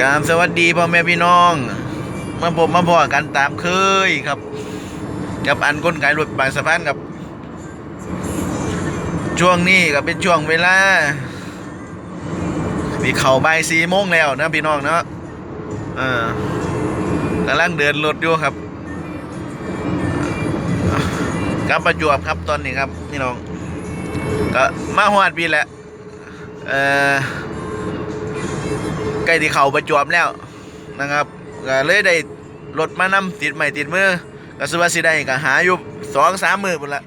กาบสวัสดีพ่อแม่พี่น้องมาผมมาพอกันตามเคยครับ กับอันก้นขายรถบางสะพานกับ ช่วงนี้ก็เป็นช่วงเวลามีเข่าบ่ายสี่โมงแล้วนะพี่น้องเนาะเออกำลังเดินรถอยู่ครับกับประจวบครับตอนนี้ครับพี่น้อง ก็มาหอดปีแหละเออ ใกล้ที่เขาประจวบแล้วนะครับก็เลยได้รถมานำติดใหม่ติดมือก็สุว่าสิได้ก็หาอยู่สองสามมือพุ่นละ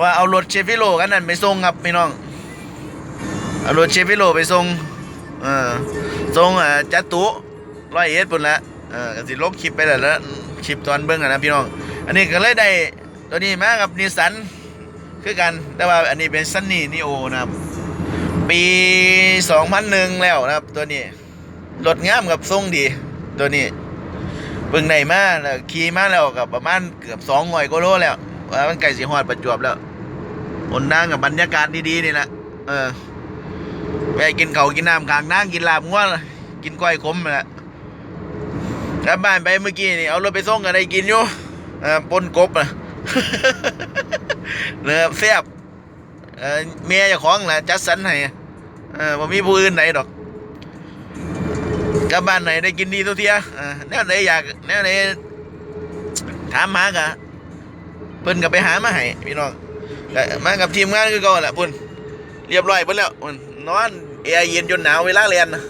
ว่าเอารถเชฟฟิโลกันนั่นไปส่งครับพี่น้องเอารถเชฟฟิโลไปส่งเออส่งเออจัตุร้อยเอ็ดพุ่นละเออก็สิลบคลิปไปแล้วแล้วคลิปตอนเบิ้งอะนะพี่น้อง อันนี้ก็เลยได้ตัวนี้มากับนิสันคือกันแต่ว่าอันนี้เป็นซันนี่นิโอนะครับ ปี 2001 แล้วนะครับตัวนี้ รถงามกับทรงดี ตัวนี้เบิ่งได้มาแล้วขี่มาแล้วกับประมาณเกือบ200กิโลแล้วว่ามันใกล้สิฮอดประจวบแล้วบนนั่งกับบรรยากาศดีๆนี่แหละเออไปกินเขากินน้ำกลางนั่งกินลาบงัวกินก้อยขมนั่แหละกลับบ้านไปเมื่อกี้นี่เอารถไปส่งกันได้กินอยู่เออปนกบอะเนื้อแซ่บเออเมียจ้าของแหละจัดสรรให้เออบ่มีผู้อื่นไหนดอก กลับบ้านไหนได้กินดีทุกเทียเออแนวไหนอยากแนวไหนถามหากะเพิ่นก็ไปหามาให้พี่น้องมากับทีมงานคือเก่าแหละพุ่นเรียบร้อยเพิ่นแล้วพุ่นนอนแอร์เย็นจนหนาวเวลาเรียนน่ะ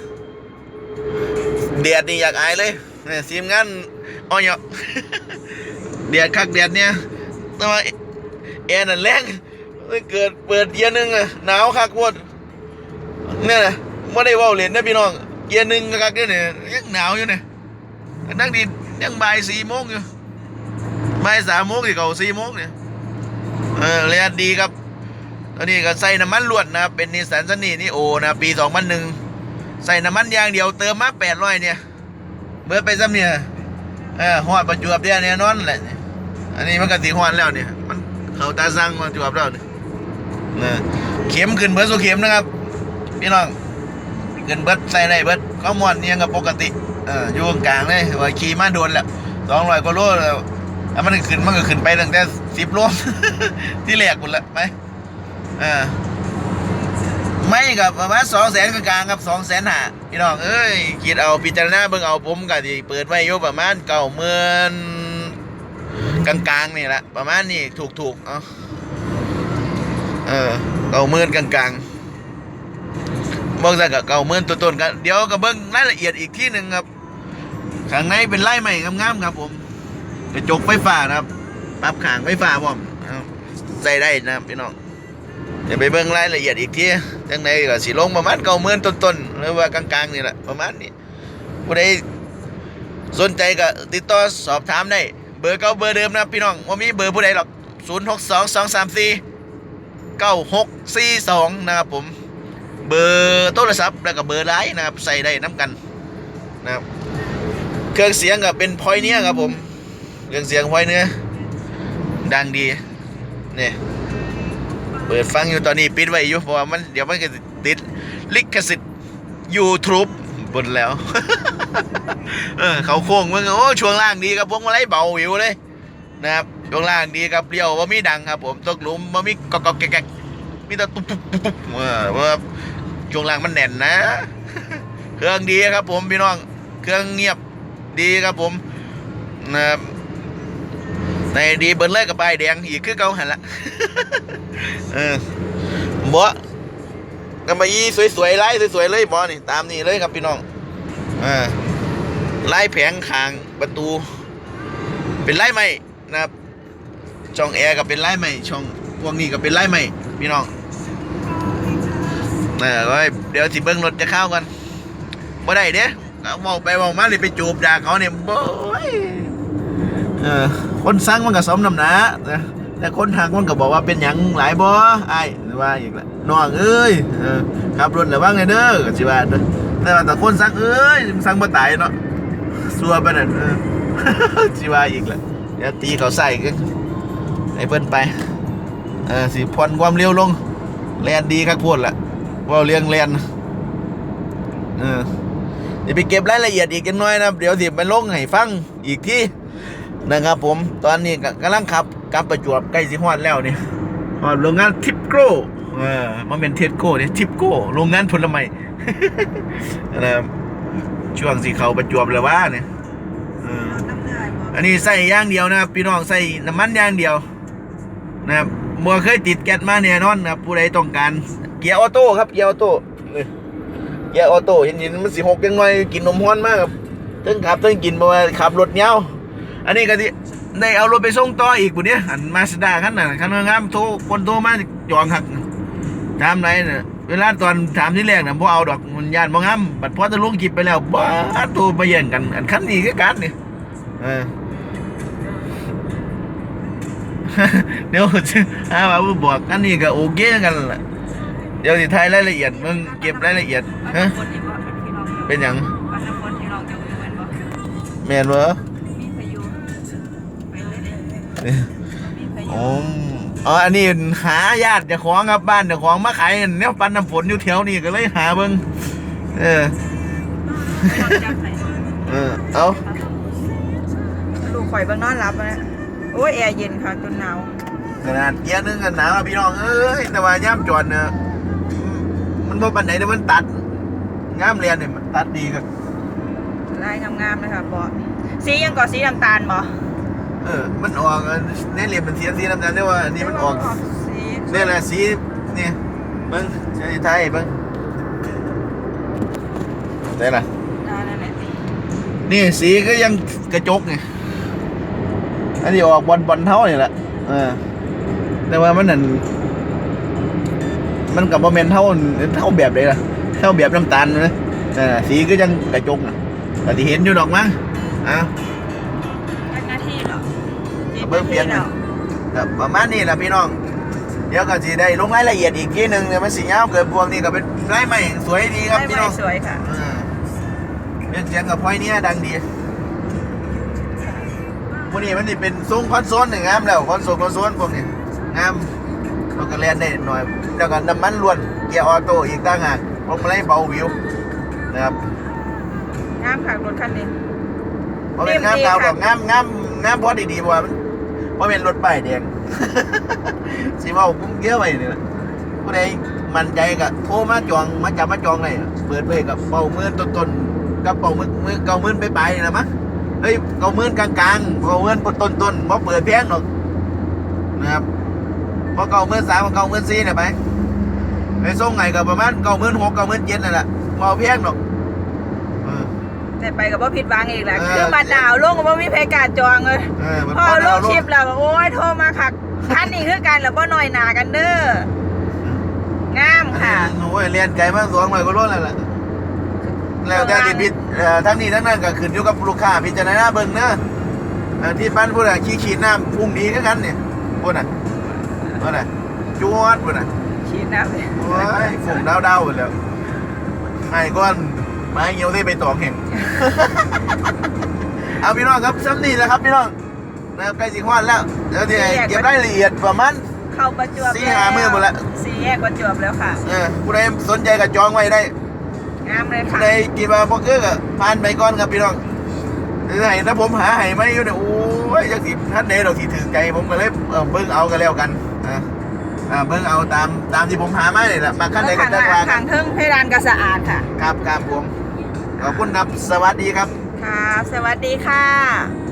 แดดนี่อยากอายเลยเนี่ยทีมงานอ้อยเหยาะแดดคักแดดเนี่ยแต่ว่าแอร์นั่นแรงเกิดเปิดเย็นนึงอะหนาวคักโพดเนี่ยนะไม่ได้ว่าเล่นนะพี่น้อง เกียร์หนึ่งก็กักเด้อเนี่ยยังหนาวอยู่เนี่ยนั่งดียังบ่ายสี่โมงอยู่บ่ายสามโมงที่เขาสี่โมงเนี่ยเออเรียนดีครับ ตอนนี้ก็ใส่น้ำมันล้วนนะครับเป็นนิสสันซันนี่นี่โอนะปีสองพันหนึ่งใส่น้ำมันยางเดียวเติมมาแปดร้อยเนี่ยเบิดไปซ้ำเนี่ยเออหอดประจวบเดียแน่นอนแหละอันนี้มันก็ตีหอดแล้วเนี่ย มันเขาตาสั่งประจวบแล้วเนี่ยเข็มขึ้นเบิดสุเข็มนะครับ พี่น้อง เงินเบิดใส่ได้เบิดก็มวนเนี่ยกับปกติเอออยู่กลางเลยว่าขี่มาโดนแล้วสองร้อยกว่าโลแล้วแล้วมันขึ้นมันก็ขึ้นไปตั้งแต่สิบโลที่แรกคุณละไปเออไม่กับประมาณสองแสนกลางๆครับสองแสนห้าพี่น้องเอ้ยคิดเอาพิจารณาเบิ่งเอาผมก็ที่เปิดไว้อยู่ประมาณเก้าหมื่นกลางๆนี่แหละประมาณนี้ถูกๆเอาเออเก้าหมื่นกลางๆ บิ่งซะก็เก่าเมื่อนต้นๆกันเดี๋ยวก็เบิ่งรายละเอียดอีกที่หนึ่งครับข้างในเป็นไล่ใหม่งามๆครับผมกระจกไฟฟ้านะครับปรับขางไฟฟ้าพร้อมใส่ได้นะพี่น้องเดี๋ยวไปเบิ่งรายละเอียดอีกทีจังในก็สิลงประมาณเก่าเมื่อนต้นๆหรือว่ากลางๆนี่แหละประมาณนี้ผู้ใดสนใจก็ติดต่อสอบถามได้เบอร์เก่าเบอร์เดิมนะพี่น้องว่ามีเบอร์ผู้ใดหรอก0 6 2 2 3 4 9 6 4 2 นะครับผม เบอร์โทรศัพท์แล้วก็เบอร์ไลน์นะครับใส่ได้น้ำกันนะครับเครื่องเสียงก็เป็นพอยเนี้ยครับผมเครื่องเสียงพอยเนื้อดังดีเนี่ยเปิดฟังอยู่ตอนนี้ปิดไว้อยู่เพราะว่ามันเดี๋ยวมันก็จะติดลิขสิทธิ์ YouTube บนแล้ว เออเขาโค้งมึงโอ้ช่วงล่างดีครับพวงมาลัยเบาวิวเลยนะครับช่วงล่างดีครับเลี้ยวว่ามีดังครับผมตกหลุมว่ามีกอกกอกแกกๆมีแต่ตุ๊บตุ๊บตุ๊บตุ๊บเออว่า ช่วงล่างมันแน่นนะ เครื่องดีครับผมพี่น้อง เครื่องเงียบดีครับผมนะครับในดีเบิ้ลเลยกับใบแดงอีกคือเก่าหันละเออบ่กำมะยีสวยๆไล่สวยๆเลยบอนี่ตามนี่เลยครับพี่น้องอ่าไล่แผงคางประตู เป็นไล่ใหม่นะครับช่องแอร์ก็เป็นไล่ใหม่ช่องพวกนี้ก็เป็นไล่ใหม่พี่น้อง เออก็เดี๋ยวสิเบิ้งรถจะเข้ากันบ่ได้เด้เอาเมาไปเมามาเลยไปจูบด่าเขาเนี่ยโอ้ยเออคนสั่งมันก็สมน้ำหนาแต่คนทางมันก็บอกว่าเป็นหยังหลายบ่ไอ้ว่าอีกละน้องเอ้ยเออขับรถระวังไงเด้อสิว่าเด้อแต่ว่าแต่คนสั่งเอ้ยสั่งบ่ตายเนาะสัวไปนั่นสิว่าอีกละเดี๋ยวตีเขาใส่กันให้เพิ่นไปเออสิผ่อนความเร็วลงแลนดีครับพูดละ ว่าเลี้ยงแลนเออเดี๋ยวไปเก็บรายละเอียดอีกกันหน่อยนะเดี๋ยวสิไปลงให้ฟังอีกที่นะครับผม ตอนนี้กำลังขับกลับประจวบใกล้สิฮอดแล้วเนี่ฮอดโรงงานทิปโก้เออมันเป็นเทสโก้เนี่ยทิปโก้โรงงานผลไม้นะครับช่วงสิเขาประจวบเลยว่าเนี่ยอ่าอันนี้ใส่ย่างเดียวนะครับพี่น้องใส่น้ำมันย่างเดียวนะครับบัวเคยติดแก๊สมาแน่นอนนะครับผู้ใดต้องการ กียร์ออโต้ครับเกียร์ออโต้นี่เกียร์ออโต้เห็นๆมันสิหกยังไงกินนมฮ้อนมากครับเทั้งขับเทั้งกินเพราะว่าขับรถเงาวอันนี้ก็ที่ได้เอารถไปส่งต่ออีกปุ่นเนี้ยอันมาสด้าคันนั้นคันงามโทรคนโทรมาจองหักถามไรเนี่ยเวลาตอนถามที่แรกนะพอเอาดอกมันยานบ่งามบัดพอจะลงคลิปไปแล้วบ้าโทรมาแย่งกัน อันคันนี้ก็การนี่เออเดี๋ยวจะหาว่าบอกอันนี้ก็โอเคกันละ เดี๋ยวสิทายรายละเอียดมึงเก็บรายละเอียดวันฮะน้ำฝนที่บ่ที่เราจะเป็นหยังวันน้ำฝนที่เราจะอยู่แม่นบ่แม่นบ่มีพายุไปเลยมีพายุอ๋ออ๋ออันนี้หาญาติเจ้าของครับบ้านเจ้าของมาขายเนี่ยปันน้ำฝนอยู่แถวนี้ก็เลยหาเบิ่งเออเราจับไหนเออเอาลูกข่อยเบิ่งนอนหลับนะโอ้ยแอร์เย็นค่ะจนหนาวขนาดเกียร์หนึงกันหนาวอะพี่น้องเอ้ยแต่ว่าย่ามจอดเนี่ย มันบ่ปานไหนแต่มันตัดย่ามเรียนเนี่ยมันตัดดีครับลายงามๆเลยค่ะบ่สียังก่อสีน้ำตาลบ่เออ มันออกอะในเหลี่ยมมันเสียสีน้ำตาลแต่ว่าอันนี้มันออกสีนี่แหละสีนี่เบิ้งใช่ไทยเบิ้งได้ละได้นั่นแหละนี่สีก็ยังกระจกไงอันนี้ออกบอลบอลเท่านี่แหละเออแต่ว่ามันนั่น มันกับโมเมนเท่าเท่าแบบเลยล่ะเท่าแบบน้ำตาลนะเออสีก็ยังกระจกอะแต่ที่เห็นอยู่ดอกมั้งอะเป็นหน้าที่เหรอเบิ่งเปลี่ยนหน่อยครับประมาณนี้แหละพี่น้อง เดี๋ยวก็จะได้ลงรายละเอียดอีกทีหนึ่งเนี่ยมันสียาวเกิดพวงนี่ก็เป็นไร่ใหม่สวยดีครับไม่พี่ไม่น้องสวยค่ะอ่าเรื่องเสียงกับพลอยเนี่ยดังดีพวกนี้มันนี่เป็นซุ้งคอนโซลหนึ่งงามแล้วคอนโซลคอนโซลพวกนี้งาม เราก็เล่นได้หน่อย แล้วก็น้ำมันล้วนเกียร์ออโต้อีกต่างหากพวกมาไล่เบาวิวนะครับงามค่ะรถคันนี้เพราะเป็นงามดีดาวค่ะดอกงามงามงามพอดีๆเพราะว่ามันเพราะเป็นรถป้ายแดงสิเว่าผมเยอะไปนี่นะผู้ใดมั่นใจก็โทรมาจองมาจับมาจองเลยเปิดเผยกับเป่ามือต้นๆกับเป่ามือมือเก่ามือไปไปๆนะมั้งเฮ้ยเก่ามือกลางๆเก่ามือต้นๆบ่เปิดแพงหรอกนะครับ พอเก่ามือสามกับเก่ามือสี่เนี่ยไปไปส่งไงก็ประมาณเก่ามือหกเก่ามือเจ็ดนั่นแหละบ่เอาแพงหรอกเออแต่ไปกับว่าผิดหวังอีกแหละเออคือมาดาวลงกับว่ามีเพกาจองเลยเออมันพอลดางวคลิปแล้วก็โอ้ยโทรมาคักคันนี้คือกันแล้วบ่น้อยหนากันเด้องามค่ะโอ้ยเรียนไกลมาสองร้อยกว่าโลแล้วล่ะแล้วแต่ที่พิจเอ่อทั้งนี้ทั้งนั้นก็ขึ้นอยู่กับลูกค้าพิจารณาเบิ่งเนอะเอ่อที่ปั้นพูดอะขี้ขีดน้ำพุ่งหนีคือกันเนี่ยพูดน่ะ พูดน่ะจวดพูดน่ะขีดน้ำเลยโอ้ยฝุ่งดาวดาวหมดแล้วไอ้ก้อนไม้เงี้ยวได้ไปตอกแห่งเอาพี่น้องครับซ้ำนี่นะครับพี่น้องนะครับใกล้สิฮอดแล้วเดี๋ยวที่เก็บรายละเอียดประมาณ เข้าประจวบสี่หามื้อหมดละ สี่แยกประจวบแล้วค่ะเออผู้ใดสนใจก็จองไว้ได้งามเลยผู้ค่ะใดกินมาพวกเกือก็ผ่านไปก่อนครับพี่น้องไหนถ้าผมหาไห้ไม่อยู่เนี่ยโอ้ยจักสิท่านใดเราที่ถือใจผมก็เลยเออเบิ่งเอากันแล้วกัน อ่าอ่าเบิ่งเอาตามตามที่ผมหามาเลยแหละมาขั้นใดก็ทางจะหว่าลังกัทานงเทิงเพดานก็สะอาดค่ะ ครับครับผมขอบคุณครับสวัสดีครับ ครับ สวัสดีค่ะ